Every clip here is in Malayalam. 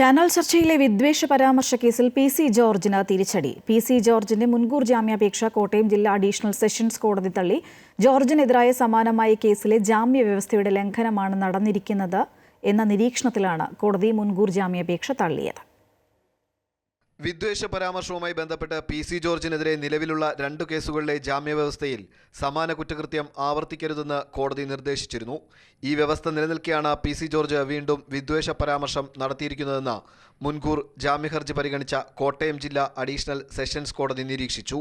ചാനൽ ചർച്ചയിലെ വിദ്വേഷ പരാമർശ കേസിൽ പി സി ജോർജിന് തിരിച്ചടി. പി സി ജോർജിന്റെ മുൻകൂർ ജാമ്യാപേക്ഷ കോട്ടയം ജില്ലാ അഡീഷണൽ സെഷൻസ് കോടതി തള്ളി. ജോർജിനെതിരായ സമാനമായ കേസിലെ ജാമ്യ വ്യവസ്ഥയുടെ ലംഘനമാണ് നടന്നിരിക്കുന്നത് എന്ന നിരീക്ഷണത്തിലാണ് കോടതി മുൻകൂർ ജാമ്യാപേക്ഷ തള്ളിയത്. വിദ്വേഷ പരാമർശവുമായി ബന്ധപ്പെട്ട് പി സി ജോർജിനെതിരെ നിലവിലുള്ള രണ്ടു കേസുകളിലെ ജാമ്യവ്യവസ്ഥയിൽ സമാന കുറ്റകൃത്യം ആവർത്തിക്കരുതെന്ന് കോടതി നിർദ്ദേശിച്ചിരുന്നു. ഈ വ്യവസ്ഥ നിലനിൽക്കെയാണ് പി സി ജോർജ് വീണ്ടും വിദ്വേഷ പരാമർശം നടത്തിയിരിക്കുന്നതെന്ന് മുൻകൂർ ജാമ്യഹർജി പരിഗണിച്ച കോട്ടയം ജില്ലാ അഡീഷണൽ സെഷൻസ് കോടതി നിരീക്ഷിച്ചു.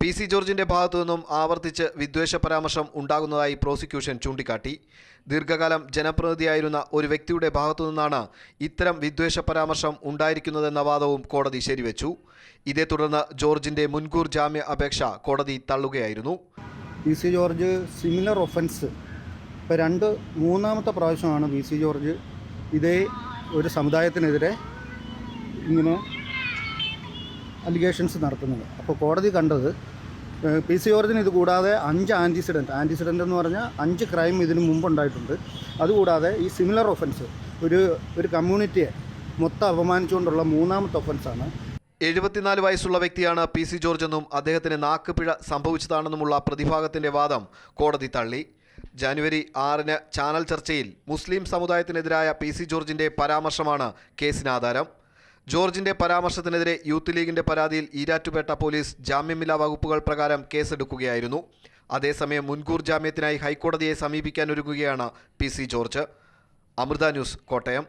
പി സി ജോർജിന്റെ ഭാഗത്തു നിന്നും ആവർത്തിച്ച് വിദ്വേഷ പരാമർശം ഉണ്ടാകുന്നതായി പ്രോസിക്യൂഷൻ ചൂണ്ടിക്കാട്ടി. ദീർഘകാലം ജനപ്രതിനിധിയായിരുന്ന ഒരു വ്യക്തിയുടെ ഭാഗത്തു നിന്നാണ് ഇത്തരം വിദ്വേഷ പരാമർശം ഉണ്ടായിരിക്കുന്നതെന്ന വാദവും കോടതി ശരിവെച്ചു. ഇതേ തുടർന്ന് ജോർജിന്റെ മുൻകൂർ ജാമ്യ അപേക്ഷ കോടതി തള്ളുകയായിരുന്നു. P C George similar offence ഇപ്പോൾ രണ്ട് മൂന്നാമത്തെ പ്രാവശ്യമാണ് പി സി ജോർജ് ഇതേ ഒരു സമുദായത്തിനെതിരെ ഇങ്ങനെ അലിഗേഷൻസ് നടത്തുന്നത്. അപ്പോൾ കോടതി കണ്ടത് പി സി ജോർജിന് ഇത് കൂടാതെ അഞ്ച് ആന്റിസിഡന്റ് ആന്റിസിഡന്റ് എന്ന് പറഞ്ഞാൽ അഞ്ച് ക്രൈം ഇതിന് മുമ്പ് ഉണ്ടായിട്ടുണ്ട്. അതുകൂടാതെ ഈ സിമിലർ ഒഫൻസ് ഒരു ഒരു കമ്മ്യൂണിറ്റിയെ മൊത്തം അപമാനിച്ചുകൊണ്ടുള്ള മൂന്നാമത്തെ ഒഫൻസാണ് എഴുപത്തിനാല് വയസ്സുള്ള വ്യക്തിയാണ് പി സി ജോർജ് എന്നും അദ്ദേഹത്തിന് നാക്കുപിഴ സംഭവിച്ചതാണെന്നുമുള്ള പ്രതിഭാഗത്തിന്റെ വാദം കോടതി തള്ളി. ജനുവരി ആറിന് ചാനൽ ചർച്ചയിൽ മുസ്ലിം സമുദായത്തിനെതിരായ പി സി ജോർജിന്റെ പരാമർശമാണ് കേസിന് ആധാരം. ജോർജിന്റെ പരാമർശത്തിനെതിരെ യൂത്ത് ലീഗിന്റെ പരാതിയിൽ ഈരാറ്റുപേട്ട പോലീസ് ജാമ്യമില്ലാ വകുപ്പുകൾ പ്രകാരം കേസെടുക്കുകയായിരുന്നു. അതേസമയം മുൻകൂർ ജാമ്യത്തിനായി ഹൈക്കോടതിയെ സമീപിക്കാനൊരുങ്ങുകയാണ് P C George. Amrita news Kottayam.